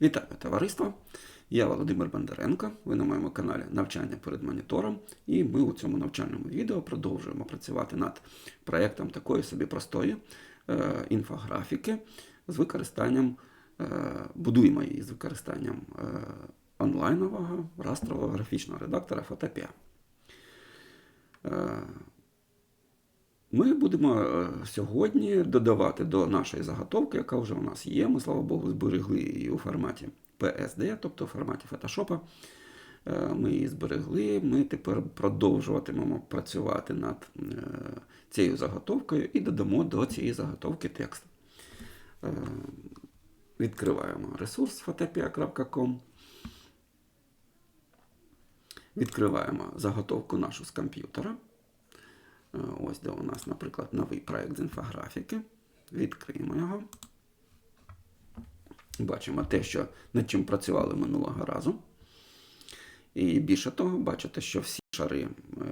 Вітаю товариство! Я Володимир Бондаренко. Ви на моєму каналі Навчання перед монітором. І ми у цьому навчальному відео продовжуємо працювати над проєктом такої собі простої е, інфографіки з використанням, е, будуємо її з використанням е, онлайнового растрового графічного редактора Photopea. Е, ми будемо е, сьогодні додавати до нашої заготовки, яка вже у нас є. Ми, слава Богу, зберегли її у форматі PSD, тобто у форматі Photoshop. Е, Ми її зберегли. Ми тепер продовжуватимемо працювати над е, цією заготовкою і додамо до цієї заготовки текст. Відкриваємо ресурс photopia.com. Відкриваємо заготовку нашу з комп'ютера. Е, Ось де у нас, наприклад, новий проєкт з інфографіки. Відкриємо його. Бачимо те, що над чим працювали минулого разу. І більше того, бачите, що всі шари,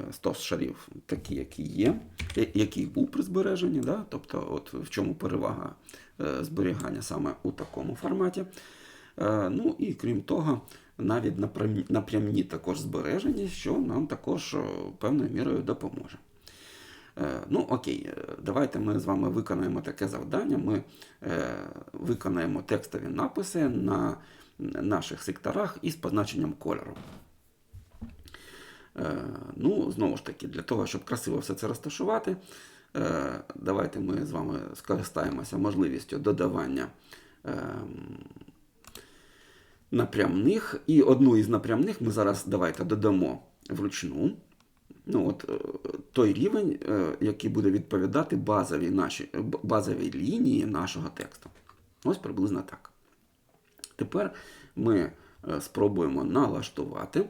е, 100 шарів такі, які є, який був при збереженні. Да? Тобто, от в чому перевага е, зберігання саме у такому форматі. Е, Ну і крім того, навіть напрямні, також збережені, що нам також е, певною мірою допоможе. Е, Ну, окей, е, давайте ми з вами виконаємо таке завдання. Ми е, виконаємо текстові написи на наших секторах із позначенням кольору. Ну, знову ж таки, для того, щоб красиво все це розташувати, давайте ми з вами скористаємося можливістю додавання ем, напрямних. І одну із напрямних ми зараз давайте додамо вручну. Ну, от, е, той рівень, е, який буде відповідати базовій, нашій, базовій лінії нашого тексту. Ось приблизно так. Тепер ми е, спробуємо налаштувати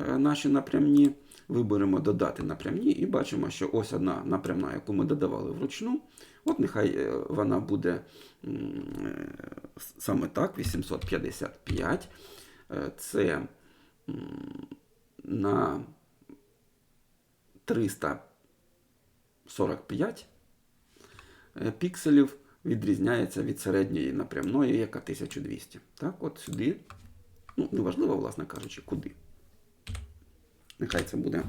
е, наші напрямні, виберемо додати напрямні і бачимо, що ось одна напрямна, яку ми додавали вручну. От нехай е, вона буде е, саме так, 855. Е, Це на 345 е, пікселів відрізняється від середньої напрямної, яка 1200. Так, от сюди, ну, неважливо, власне кажучи, куди. Нехай це буде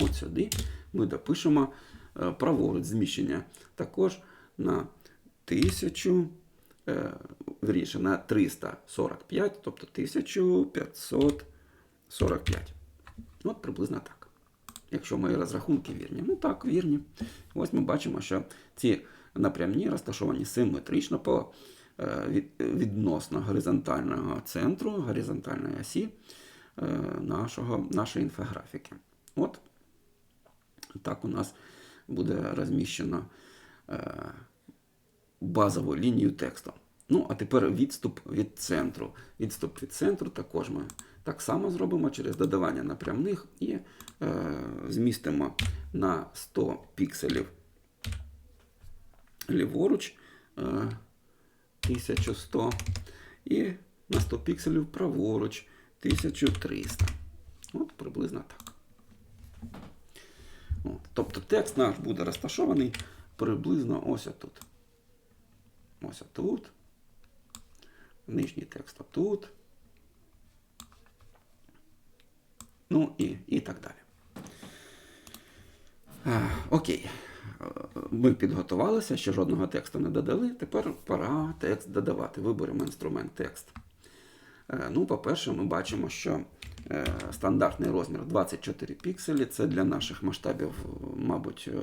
от сюди. Ми допишемо е, праворуч зміщення також на 1000, е, вірніше, на 345, тобто 1545. От приблизно так. Якщо мої розрахунки вірні. Ну так, вірні. Ось ми бачимо, що ці напрямні розташовані симетрично по е, відносно горизонтального центру, горизонтальної осі е, нашого, нашої інфографіки. От так у нас буде розміщено е, базову лінію тексту. Ну, а тепер відступ від центру. Відступ від центру також ми так само зробимо через додавання напрямних і е, змістимо на 100 пікселів ліворуч е, 1100 і на 100 пікселів праворуч 1300. От приблизно так. От. Тобто текст наш буде розташований приблизно ось тут. Ось тут. Нижній текст тут. Ну і, і так далі. А, окей. Ми підготувалися, ще жодного тексту не додали. Тепер пора текст додавати. Виберемо інструмент текст. Е, Ну, по-перше, ми бачимо, що е, стандартний розмір 24 пікселі. Це для наших масштабів, мабуть, е,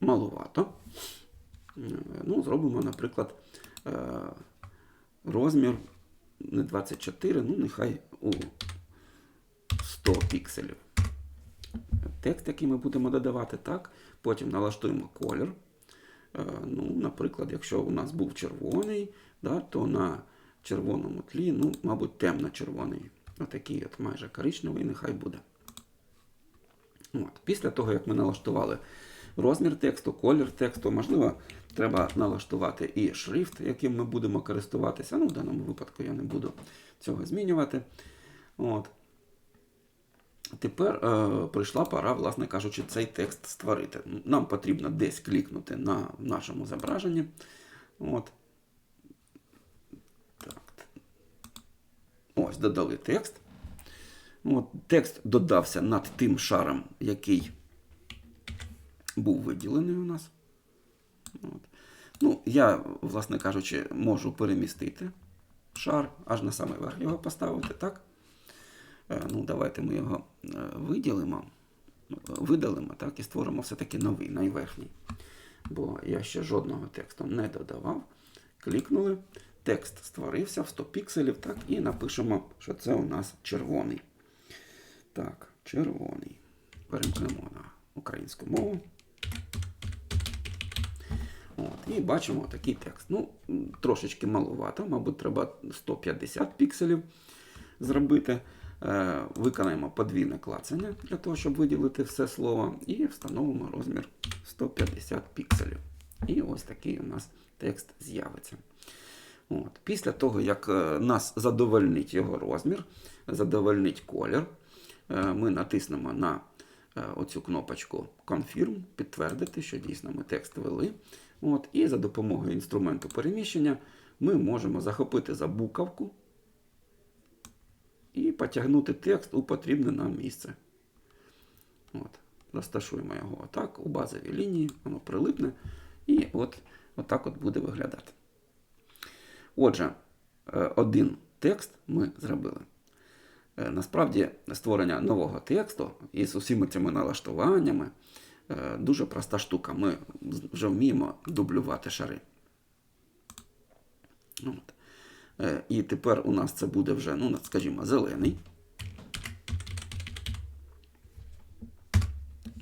маловато. Е, Ну, зробимо, наприклад, розмір не 24, ну нехай у 100 пікселів. Текст, який ми будемо додавати, так. Потім налаштуємо колір. Е, Ну, наприклад, якщо у нас був червоний, да, то на червоному тлі, ну, мабуть, темно-червоний. Отакий от майже коричневий, нехай буде. От. Після того, як ми налаштували розмір тексту, колір тексту, можливо, треба налаштувати і шрифт, яким ми будемо користуватися. Ну, в даному випадку я не буду цього змінювати. От. Тепер е, прийшла пора, власне кажучи, цей текст створити. Нам потрібно десь клікнути на нашому зображенні. От. Так, Ось, додали текст. От, текст додався над тим шаром, який був виділений у нас. От. Ну, я, власне кажучи, можу перемістити шар, аж на самий верх його поставити, так? Е, Ну, давайте ми його е, виділимо, видалимо, так, і створимо все-таки новий, найверхній. Бо я ще жодного тексту не додавав. Клікнули, текст створився в 100 пікселів, так, і напишемо, що це у нас червоний. Так, червоний. Перемкнемо на українську мову. От, і бачимо такий текст. Ну, трошечки маловато, мабуть, треба 150 пікселів зробити. Е, виконаємо подвійне клацання для того, щоб виділити все слово, і встановимо розмір 150 пікселів. І ось такий у нас текст з'явиться. От. Після того, як е, нас задовольнить його розмір, задовольнить колір, е, ми натиснемо на е, оцю кнопочку Confirm, підтвердити, що дійсно ми текст ввели. От. І за допомогою інструменту переміщення ми можемо захопити за буковку і потягнути текст у потрібне нам місце. От. Розташуємо його отак, у базовій лінії, воно прилипне, і от, отак от буде виглядати. Отже, е, один текст ми зробили. Е, Насправді, створення нового тексту із усіма цими налаштуваннями дуже проста штука. Ми вже вміємо дублювати шари. От. Е, І тепер у нас це буде вже, ну, скажімо, зелений.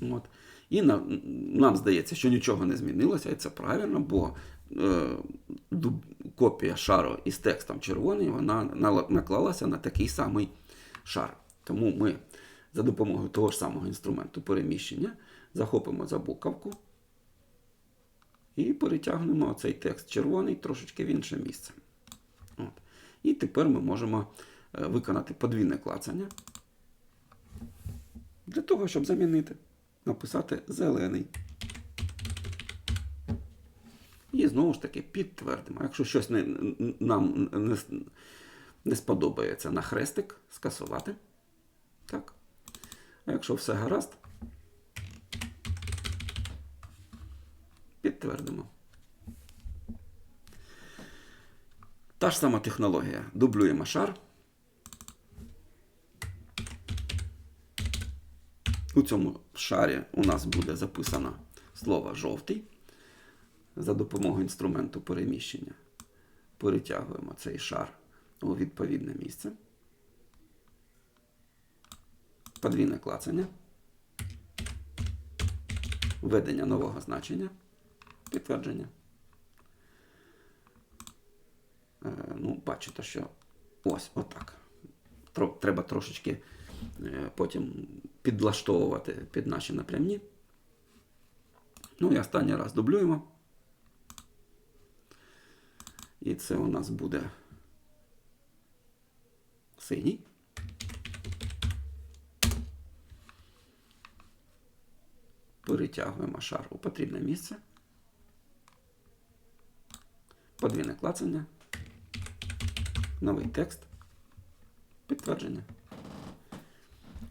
От. І нам, нам здається, що нічого не змінилося, і це правильно, бо е, копія шару із текстом червоний, вона наклалася на такий самий шар. Тому ми за допомогою того ж самого інструменту переміщення захопимо за буковку і перетягнемо цей текст червоний трошечки в інше місце. От. І тепер ми можемо е, виконати подвійне клацання для того, щоб замінити, написати зелений. І знову ж таки підтвердимо. Якщо щось не, нам не, не сподобається на хрестик, скасувати. Так. А якщо все гаразд, підтвердимо. Та ж сама технологія. Дублюємо шар. У цьому шарі у нас буде записано слово жовтий. За допомогою інструменту переміщення перетягуємо цей шар у відповідне місце. Подвійне клацання. Введення нового значення. Підтвердження. Е, ну, бачите, що ось отак. Треба трошечки е, потім підлаштовувати під наші напрямні. Ну і останній раз дублюємо. І це у нас буде синій. Перетягуємо шар у потрібне місце. Подвійне клацання. Новий текст. Підтвердження.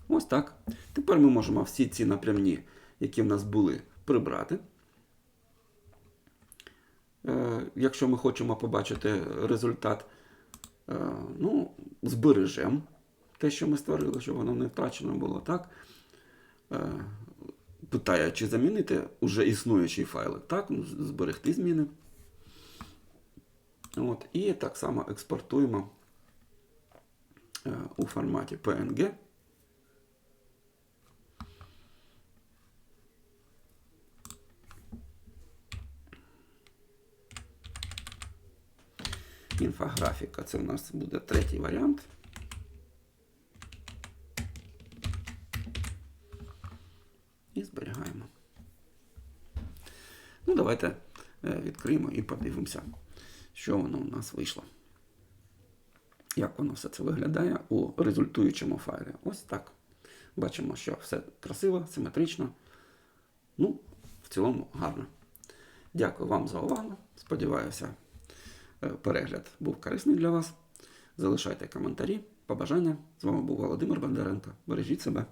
Ось так. Тепер ми можемо всі ці напрямні, які в нас були, прибрати. Е, Якщо ми хочемо побачити результат, е, ну, збережемо те, що ми створили, щоб воно не втрачено було, так? Е, Питає, чи замінити уже існуючий файлик. Так, ну, зберегти зміни. От, і так само експортуємо е, у форматі PNG. Інфографіка це у нас буде третій варіант. І зберігаємо. Ну, давайте е, відкриємо і подивимося, що воно у нас вийшло. Як воно все це виглядає у результуючому файлі. Ось так. Бачимо, що все красиво, симетрично. Ну, в цілому гарно. Дякую вам за увагу. Сподіваюся, е, перегляд був корисний для вас. Залишайте коментарі. побажання. З вами був Володимир Бондаренко. Бережіть себе.